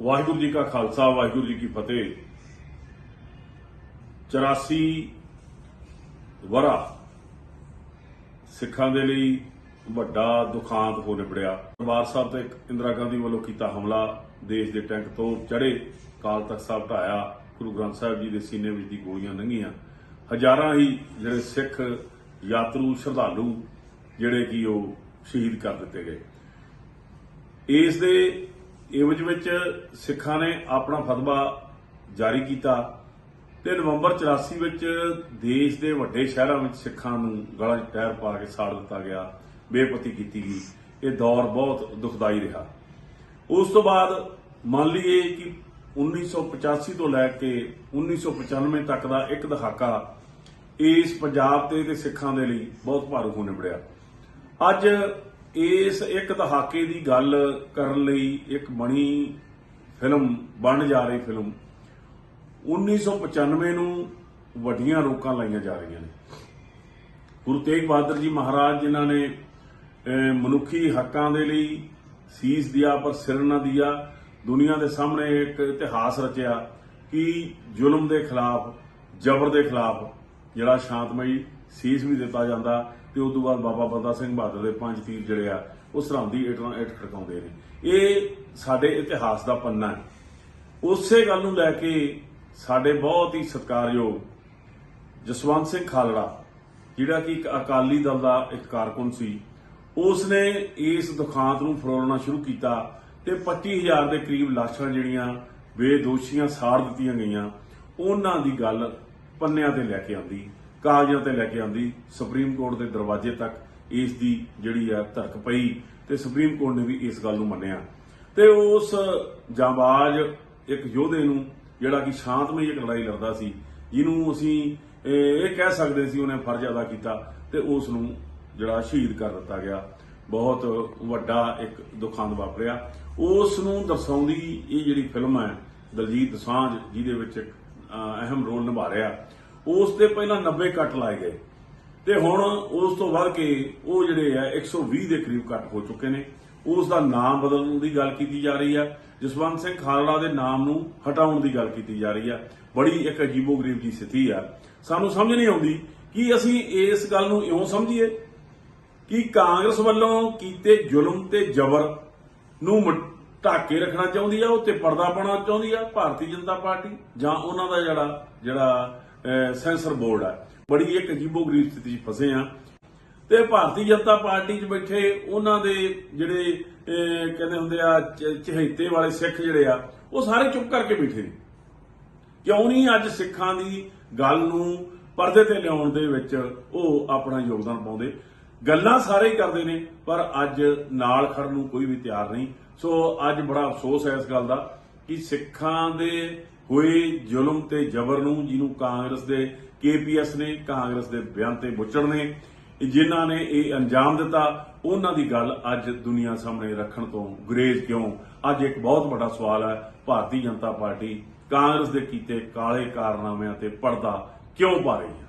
ਵਾਹਿਗੁਰੂ ਜੀ ਕਾ ਖਾਲਸਾ, ਵਾਹਿਗੁਰੂ ਜੀ ਕੀ ਫਤਿਹ। 84 ਵਰਾ ਸਿੱਖਾਂ ਦੇ ਲਈ ਵੱਡਾ ਦੁਖਾਂਤ ਹੋ ਨਿਬੜਿਆ। ਦਰਬਾਰ ਸਾਹਿਬ ਤੇ ਇੰਦਰਾ ਗਾਂਧੀ ਵੱਲੋਂ ਕੀਤਾ ਹਮਲਾ, ਦੇਸ਼ ਦੇ ਟੈਂਕ ਤੋਂ ਚੜੇ ਕਾਲ ਤਖਤ ਸਾਹਿਬ ਢਾਇਆ, ਗੁਰੂ ਗ੍ਰੰਥ ਸਾਹਿਬ ਜੀ ਦੇ ਸੀਨੇ ਵਿੱਚ ਦੀ ਗੋਲੀਆਂ ਲੰਘੀਆਂ। ਹਜ਼ਾਰਾਂ ਹੀ ਜਿਹੜੇ ਸਿੱਖ ਯਾਤਰੂ, ਸ਼ਰਧਾਲੂ, ਜਿਹੜੇ ਕਿ ਉਹ ਸ਼ਹੀਦ ਕਰ ਦਿੱਤੇ ਗਏ। ਇਸ ਦੇ ਇਵਜ ਵਿੱਚ ਸਿੱਖਾਂ ਨੇ ਆਪਣਾ ਫਤਵਾ ਜਾਰੀ ਕੀਤਾ ਤੇ ਨਵੰਬਰ 84 ਵਿੱਚ ਦੇਸ਼ ਦੇ ਵੱਡੇ ਸ਼ਹਿਰਾਂ ਵਿੱਚ ਸਿੱਖਾਂ ਨੂੰ ਗਲਾਂ 'ਚ ਟਾਇਰ ਪਾ ਕੇ ਸਾੜ ਦਿੱਤਾ ਗਿਆ, ਬੇਪਤੀ ਕੀਤੀ ਗਈ। ਇਹ ਦੌਰ ਬਹੁਤ ਦੁਖਦਾਈ ਰਿਹਾ। ਉਸ ਤੋਂ ਬਾਅਦ ਮੰਨ ਲਈਏ ਕਿ 1985 ਤੋਂ ਲੈ ਕੇ 1995 ਤੱਕ ਦਾ ਇੱਕ ਦਹਾਕਾ ਇਸ ਪੰਜਾਬ ਤੇ ਤੇ ਸਿੱਖਾਂ ਦੇ ਲਈ ਬਹੁਤ ਭਾਰੂ ਹੋ ਨਿਬੜਿਆ। ਅੱਜ ਇਸ ਇੱਕ ਦਹਾਕੇ ਦੀ ਗੱਲ ਕਰਨ ਲਈ ਇੱਕ ਬਣੀ ਫਿਲਮ ਬਣ ਜਾ ਰਹੀ ਫਿਲਮ। 1995 ਨੂੰ ਵੱਡੀਆਂ ਰੋਕਾਂ ਲਾਈਆਂ ਜਾ ਰਹੀਆਂ ਨੇ। ਗੁਰੂ ਤੇਗ ਬਹਾਦਰ ਜੀ ਮਹਾਰਾਜ, ਜਿਨ੍ਹਾਂ ਨੇ ਮਨੁੱਖੀ ਹੱਕਾਂ ਦੇ ਲਈ ਸੀਸ ਦਿਆ, ਪਰ ਸਿਰ ਨਾ ਦਿਆ, ਦੁਨੀਆ ਦੇ ਸਾਹਮਣੇ ਇੱਕ ਇਤਿਹਾਸ ਰਚਿਆ ਕਿ ਜ਼ੁਲਮ ਦੇ ਖਿਲਾਫ, ਜ਼ਬਰ ਦੇ ਖਿਲਾਫ ਜਿਹੜਾ ਸ਼ਾਂਤਮਈ ਸੀਸ ਵੀ ਦਿੱਤਾ ਜਾਂਦਾ ਤੇ ਉਸ ਤੋਂ ਬਾਅਦ ਬਾਬਾ ਬੰਦਾ ਸਿੰਘ ਬਹਾਦਰ ਦੇ ਪੰਜ ਤੀਰ ਜਿਹੜੇ ਆ ਉਹ ਸਰਹੰਦੀ ਇੱਟ ਨਾਲ ਇੱਟ ਖੜਕਾਉਂਦੇ ਨੇ। ਇਹ ਸਾਡੇ ਇਤਿਹਾਸ ਦਾ ਪੰਨਾ ਹੈ। ਉਸੇ ਗੱਲ ਨੂੰ ਲੈ ਕੇ ਸਾਡੇ ਬਹੁਤ ਹੀ ਸਤਿਕਾਰਯੋਗ ਜਸਵੰਤ ਸਿੰਘ ਖਾਲੜਾ, ਜਿਹੜਾ ਕਿ ਇੱਕ ਅਕਾਲੀ ਦਲ ਦਾ ਇੱਕ ਕਾਰਕੁਨ ਸੀ ਉਸ ਨੇ ਇਸ ਦੁਖਾਂਤ ਨੂੰ ਫਰੋਲਣਾ ਸ਼ੁਰੂ ਕੀਤਾ ਤੇ 25000 ਦੇ ਕਰੀਬ ਲਾਸ਼ਾਂ ਜਿਹੜੀਆਂ ਬੇਦੋਸ਼ੀਆਂ ਸਾੜ ਦਿੱਤੀਆਂ ਗਈਆਂ, ਉਹਨਾਂ ਦੀ ਗੱਲ ਪੰਨਿਆਂ ਤੇ ਲੈ ਕੇ ਆਉਂਦੀ। ਕਾਗਜ਼ਾਂ ਤੇ ਲੈ ਕੇ ਆਂਦੀ ਸੁਪਰੀਮ ਕੋਰਟ ਦੇ ਦਰਵਾਜ਼ੇ ਤੱਕ ਇਸ ਦੀ ਜਿਹੜੀ ਆ ਧਰਕ ਪਈ ਤੇ ਸੁਪਰੀਮ ਕੋਰਟ ਨੇ ਵੀ ਇਸ ਗੱਲ ਨੂੰ ਮੰਨਿਆ। ਤੇ ਉਸ ਜਾਂਬਾਜ਼ ਇੱਕ ਯੋਧੇ ਨੂੰ ਜਿਹੜਾ ਕਿ ਸ਼ਾਂਤਮਈ ਇੱਕ ਲੜਾਈ ਲੜਦਾ ਸੀ ਜਿਹਨੂੰ ਅਸੀਂ ਇਹ ਕਹਿ ਸਕਦੇ ਸੀ ਉਹਨੇ ਫਰਜ਼ ਅਦਾ ਕੀਤਾ ਤੇ ਉਸ ਨੂੰ ਜਿਹੜਾ ਸ਼ਹੀਦ ਕਰ ਦਿੱਤਾ ਗਿਆ। ਬਹੁਤ ਵੱਡਾ ਇੱਕ ਦੁਖਾਂਤ ਵਾਪਰਿਆ। ਉਸ ਨੂੰ ਦਰਸਾਉਂਦੀ ਇਹ ਜਿਹੜੀ ਫਿਲਮ ਹੈ ਦਲਜੀਤ ਦੋਸਾਂਝ ਜਿਹਦੇ ਵਿੱਚ ਇੱਕ, ਅਹਿਮ ਰੋਲ ਨਿਭਾ ਰਿਹਾ। ਉਸ ਤੇ ਪਹਿਲਾਂ 90 ਕੱਟ ਲਾਏ ਗਏ। ਤੇ ਹੁਣ ਉਸ ਤੋਂ ਵੱਧ ਕੇ ਉਹ ਜਿਹੜੇ ਆ 120 ਦੇ ਕਰੀਬ ਕੱਟ ਹੋ ਚੁੱਕੇ ਨੇ। ਉਸ ਦਾ ਨਾਮ ਬਦਲਣ ਦੀ ਗੱਲ ਕੀਤੀ ਜਾ ਰਹੀ ਹੈ ਜਸਵੰਤ ਸਿੰਘ ਖਾਲੜਾ ਦੇ ਨਾਮ ਨੂੰ ਹਟਾਉਣ ਦੀ ਗੱਲ ਕੀਤੀ ਜਾ ਰਹੀ ਹੈ ਬੜੀ ਇੱਕ ਅਜੀਬੋ-ਗਰੀਬ ਦੀ ਸਥਿਤੀ ਆ। ਸਾਨੂੰ ਸਮਝ ਨਹੀਂ ਆਉਂਦੀ ਕਿ ਅਸੀਂ ਇਸ ਗੱਲ ਨੂੰ ਇਉਂ ਸਮਝੀਏ ਕਿ ਕਾਂਗਰਸ ਵੱਲੋਂ ਕੀਤੇ ਜ਼ੁਲਮ ਤੇ ਜ਼ਬਰ ਨੂੰ ਢਾਕੇ ਰੱਖਣਾ ਚਾਹੁੰਦੀ ਆ, ਉਹ ਤੇ ਪਰਦਾ ਪਾਉਣਾ ਚਾਹੁੰਦੀ ਆ, ਭਾਰਤੀ ਜਨਤਾ ਪਾਰਟੀ ਜਾਂ ਉਹਨਾਂ ਦਾ ਜਿਹੜਾ ਜਿਹੜਾ ਸੈਂਸਰ ਬੋਰਡ ਆ। ਬੜੀ ਇੱਕ ਅਜੀਬੋ-ਗਰੀਬ ਸਥਿਤੀ 'ਚ ਫਸੇ ਆ। ਤੇ ਭਾਰਤੀ ਜਨਤਾ ਪਾਰਟੀ 'ਚ ਬੈਠੇ ਉਹਨਾਂ ਦੇ ਜਿਹੜੇ ਕਹਿੰਦੇ ਹੁੰਦੇ ਆ ਚਹੇਤੇ ਵਾਲੇ ਸਿੱਖ ਜਿਹੜੇ ਆ, ਉਹ ਸਾਰੇ ਚੁੱਪ ਕਰਕੇ ਬੈਠੇ ਨੇ। ਕਿਉਂ ਨਹੀਂ ਅੱਜ ਸਿੱਖਾਂ ਦੀ ਗੱਲ ਨੂੰ ਪਰਦੇ ਤੇ ਲਿਆਉਣ ਦੇ ਵਿੱਚ ਉਹ ਆਪਣਾ ਯੋਗਦਾਨ ਪਾਉਂਦੇ? ਗੱਲਾਂ ਸਾਰੇ ਹੀ ਕਰਦੇ ਨੇ, ਪਰ ਅੱਜ ਨਾਲ ਖੜਨ ਨੂੰ ਕੋਈ ਵੀ ਤਿਆਰ ਨਹੀਂ। ਸੋ ਅੱਜ ਬੜਾ ਅਫਸੋਸ ਹੈ ਇਸ ਗੱਲ ਦਾ। ਕਿ ਸਿੱਖਾਂ ਦੇ ਹੋਏ ਜ਼ੁਲਮ ਤੇ ਜ਼ਬਰ ਨੂੰ ਜਿਹਨੂੰ ਕਾਂਗਰਸ ਦੇ ਕੇਪੀਐਸ ਨੇ, ਕਾਂਗਰਸ ਦੇ ਬਿਆਨ ਤੇ ਬੁੱਚੜ ਨੇ, ਜਿਨ੍ਹਾਂ ਨੇ ਇਹ ਅੰਜਾਮ ਦਿੱਤਾ, ਉਹਨਾਂ ਦੀ ਗੱਲ ਅੱਜ ਦੁਨੀਆ ਸਾਹਮਣੇ ਰੱਖਣ ਤੋਂ ਗੁਰੇਜ਼ ਕਿਉਂ? ਅੱਜ ਇੱਕ ਬਹੁਤ ਵੱਡਾ ਸਵਾਲ ਹੈ, ਭਾਰਤੀ ਜਨਤਾ ਪਾਰਟੀ ਕਾਂਗਰਸ ਦੇ ਕੀਤੇ ਕਾਲੇ ਕਾਰਨਾਮਿਆਂ ਤੇ ਪਰਦਾ ਕਿਉਂ ਪਾ ਰਹੀ ਹੈ?